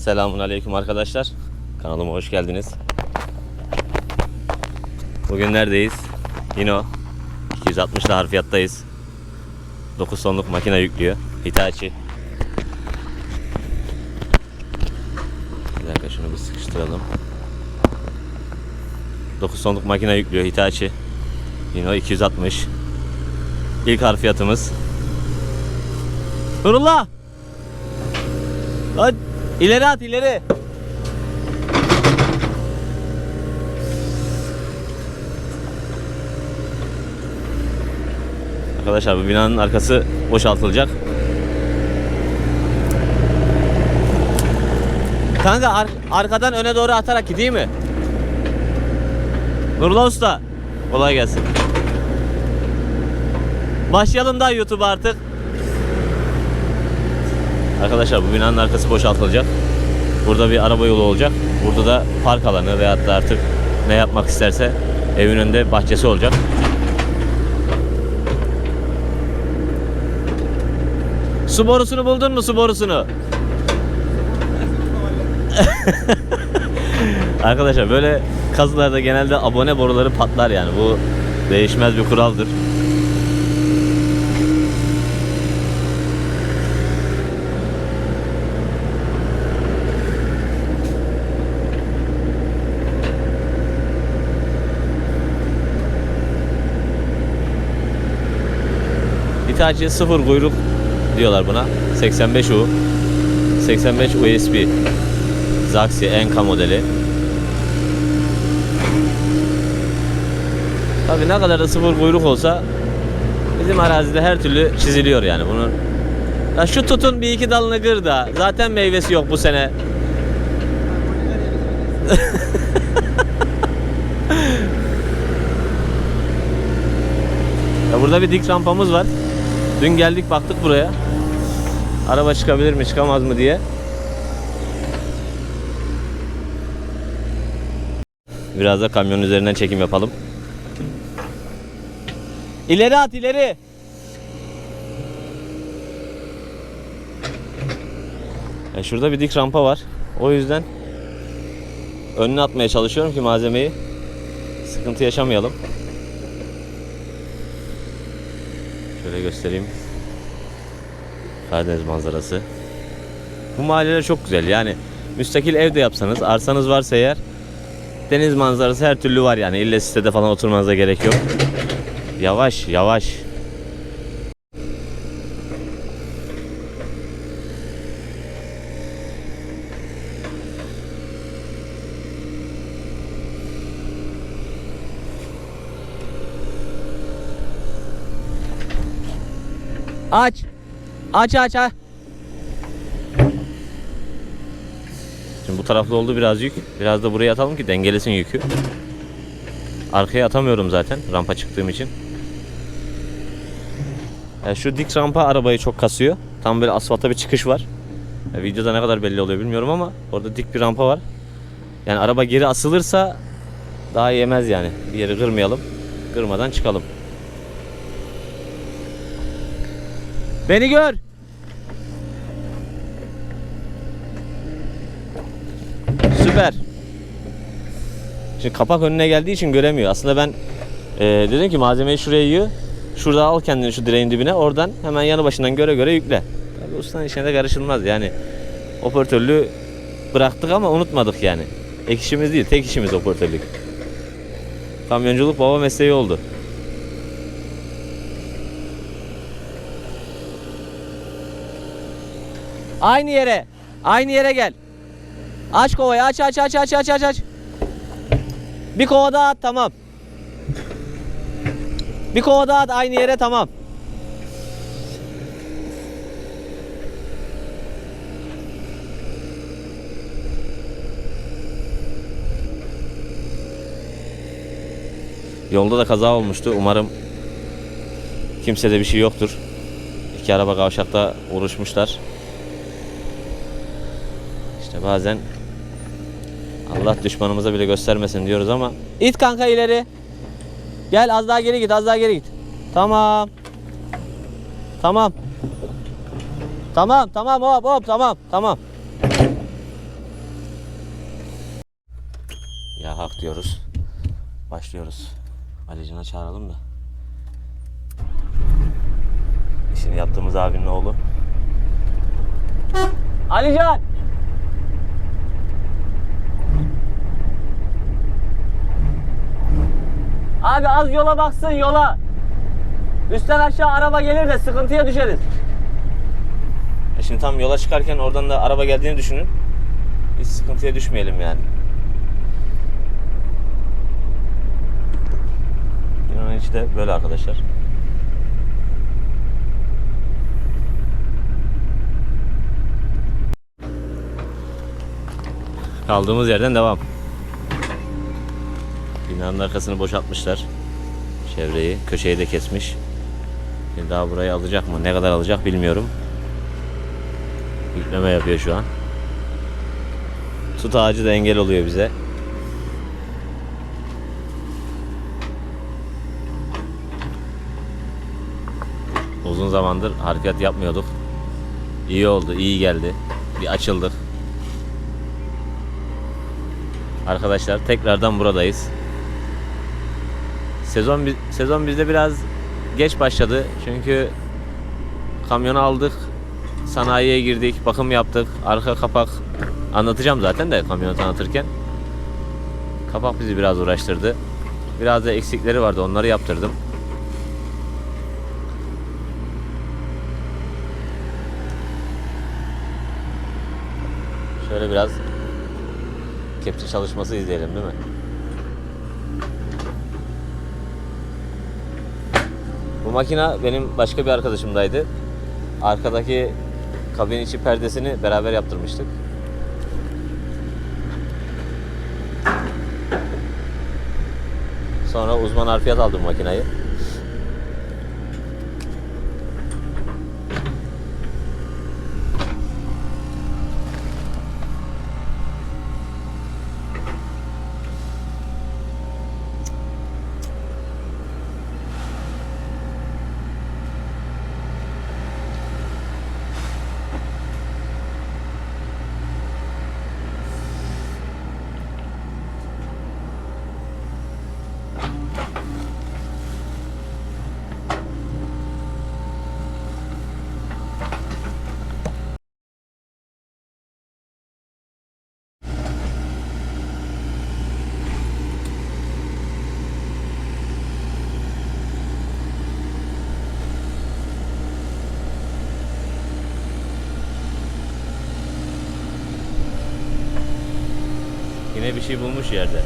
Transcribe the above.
Selamun Aleyküm arkadaşlar. Kanalıma hoş geldiniz. Bugün neredeyiz? Yine o. 260'da harfiyattayız. 9 tonluk makine yüklüyor. Hitachi. Bir dakika şunu bir sıkıştıralım. 9 tonluk makine yüklüyor Hitachi. Yine o 260. İlk harfiyatımız. Nurullah! Hadi ileri at ileri. Arkadaşlar bu binanın arkası boşaltılacak. Kanka ar- arkadan öne doğru atarak gideyim mi? Nurullah Usta. Kolay gelsin. Başlayalım da YouTube artık. Arkadaşlar bu binanın arkası boşaltılacak. Burada bir araba yolu olacak. Burada da park alanı veyahut da artık ne yapmak isterse evin önünde bahçesi olacak. Su borusunu buldun mu su borusunu? Arkadaşlar böyle kazılarda genelde abone boruları patlar yani bu değişmez bir kuraldır. Hitachi sıfır kuyruk diyorlar buna. 85 U. 85 USB. Zaxi Enka modeli. Tabi ne kadar da sıfır kuyruk olsa bizim arazide her türlü çiziliyor yani bunun. Ya şu tutun bir iki dalını kır da zaten meyvesi yok bu sene. Ya burada bir dik rampamız var. Dün geldik baktık buraya. Araba çıkabilir mi çıkamaz mı diye. Biraz da kamyon üzerinden çekim yapalım. İleri at ileri. Ya şurada bir dik rampa var. O yüzden önüne atmaya çalışıyorum ki malzemeyi sıkıntı yaşamayalım. Şöyle göstereyim. Karadeniz manzarası. Bu mahalleler çok güzel. Yani müstakil ev de yapsanız, arsanız varsa eğer deniz manzarası her türlü var yani. İlle sitede falan oturmanıza gerek yok. Yavaş, yavaş. Aç. Aç aç aç. Şimdi bu taraflı oldu biraz yük. Biraz da buraya atalım ki dengelesin yükü. Arkaya atamıyorum zaten rampa çıktığım için. Ya şu dik rampa arabayı çok kasıyor. Tam böyle asfalta bir çıkış var. Ya videoda ne kadar belli oluyor bilmiyorum ama orada dik bir rampa var. Yani araba geri asılırsa daha yemez yani. Bir yeri kırmayalım. Kırmadan çıkalım. Beni gör. Süper. Şimdi kapak önüne geldiği için göremiyor. Aslında ben e, dedim ki malzemeyi şuraya yığ. Şurada al kendini şu direğin dibine. Oradan hemen yanı başından göre göre yükle. Tabii ustanın işine de karışılmaz. Yani operatörlüğü bıraktık ama unutmadık yani. Ek işimiz değil, tek işimiz operatörlük. Kamyonculuk baba mesleği oldu. Aynı yere. Aynı yere gel. Aç kovayı aç aç aç aç aç aç aç. Bir kova daha at tamam. Bir kova daha at aynı yere tamam. Yolda da kaza olmuştu. Umarım kimsede bir şey yoktur. İki araba kavşakta vuruşmuşlar. İşte bazen Allah düşmanımıza bile göstermesin diyoruz ama it kanka ileri. Gel az daha geri git, az daha geri git. Tamam. Tamam. Tamam, tamam hop hop tamam, tamam. Ya hak diyoruz. Başlıyoruz. Alican'a çağıralım da. İşini yaptığımız abinin oğlu. Alican! Abi az yola baksın yola. Üstten aşağı araba gelir de sıkıntıya düşeriz. E şimdi tam yola çıkarken oradan da araba geldiğini düşünün. Hiç sıkıntıya düşmeyelim yani. Yunan içi de böyle arkadaşlar. Kaldığımız yerden devam. Binanın arkasını boşaltmışlar. Çevreyi, köşeyi de kesmiş. Şimdi daha burayı alacak mı? Ne kadar alacak bilmiyorum. Yükleme yapıyor şu an. Tut ağacı da engel oluyor bize. Uzun zamandır hareket yapmıyorduk. İyi oldu, iyi geldi. Bir açıldık. Arkadaşlar tekrardan buradayız. Sezon sezon bizde biraz geç başladı. Çünkü kamyonu aldık. Sanayiye girdik, bakım yaptık. Arka kapak anlatacağım zaten de kamyonu tanıtırken. Kapak bizi biraz uğraştırdı. Biraz da eksikleri vardı. Onları yaptırdım. Şöyle biraz kepçe çalışması izleyelim değil mi? Bu makina benim başka bir arkadaşımdaydı. Arkadaki kabin içi perdesini beraber yaptırmıştık. Sonra uzman harfiyat aldım makinayı. Yine bir şey bulmuş yerde.